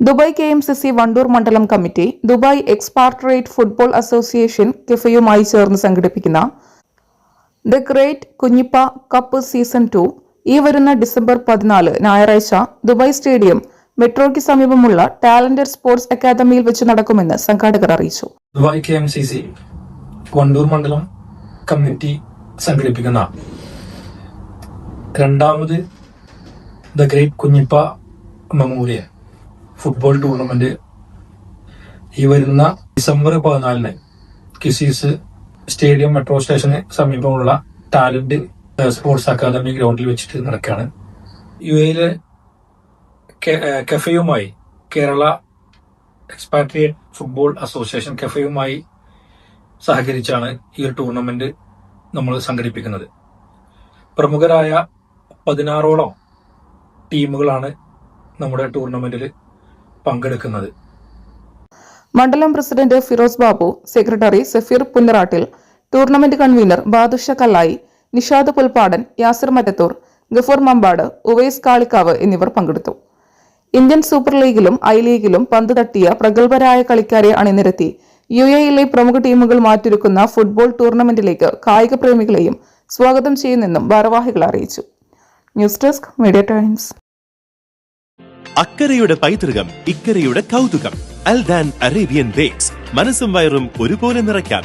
Dubai K M C C Wandoor മണ്ഡലം committee Dubai expatriate football association കിഫയുമായി ചേർന്ന് സംഘടിപ്പിക്കുന്ന the great Kunhippa cup season two ഈ വരുന്ന December പതിനാല് ഞായറാഴ്ച ദുബായ് സ്റ്റേഡിയം മെട്രോയ്ക്ക് സമീപമുള്ള ടാലന്റഡ് സ്പോർട്സ് അക്കാദമിയിൽ വെച്ച് നടക്കുമെന്ന് സംഘാടകർ അറിയിച്ചു. Dubai K M C C മണ്ഡലം കമ്മിറ്റി സംഘടിപ്പിക്കുന്ന രണ്ടാമത് the great Kunhippa memorial football tournament ഈ വരുന്ന ഡിസംബർ പതിനാലിന് കിസീസ് സ്റ്റേഡിയം മെട്രോ സ്റ്റേഷന് സമീപമുള്ള ടാലന്റ് സ്പോർട്സ് അക്കാദമി ഗ്രൗണ്ടിൽ വെച്ചിട്ട് നടക്കുകയാണ് യു എയിലെ കഫയുമായി കേരള എക്സ്പാട്രിയേറ്റ് ഫുട്ബോൾ അസോസിയേഷൻ കെഫയുമായി സഹകരിച്ചാണ് ഈ ഒരു ടൂർണമെന്റ് നമ്മൾ സംഘടിപ്പിക്കുന്നത്. പ്രമുഖരായ പതിനാറോളം ടീമുകളാണ് നമ്മുടെ ടൂർണമെന്റിൽ പങ്കെടുക്കുന്നത്. മണ്ഡലം president Firoz Babu secretary Safeer Punnarattil tournament convener Badusha Kallayi Nishad Pulppadan Yasir Mattathur Gafoor Mambad Uvais Kalikavu എന്നിവർ പങ്കെടുത്തു. ഇന്ത്യൻ സൂപ്പർ ലീഗിലും ഐ ലീഗിലും പന്ത് തട്ടിയ പ്രഗത്ഭരായ കളിക്കാരെ അണിനിരത്തി. യു എയിലെ പ്രമുഖ ടീമുകൾ മാറ്റൊരുക്കുന്ന ഫുട്ബോൾ ടൂർണമെന്റിലേക്ക് കായിക പ്രേമികളെയും സ്വാഗതം ചെയ്യുന്നെന്നും ഭാരവാഹികൾ അറിയിച്ചു. News desk media times. അക്കരയുടെ പൈതൃകം ഇക്കരയുടെ കൗതുകം അൽദാൻ അറേബ്യൻ ബേക്സ്. മനസ്സും വയറും ഒരുപോലെ നിറയ്ക്കാം.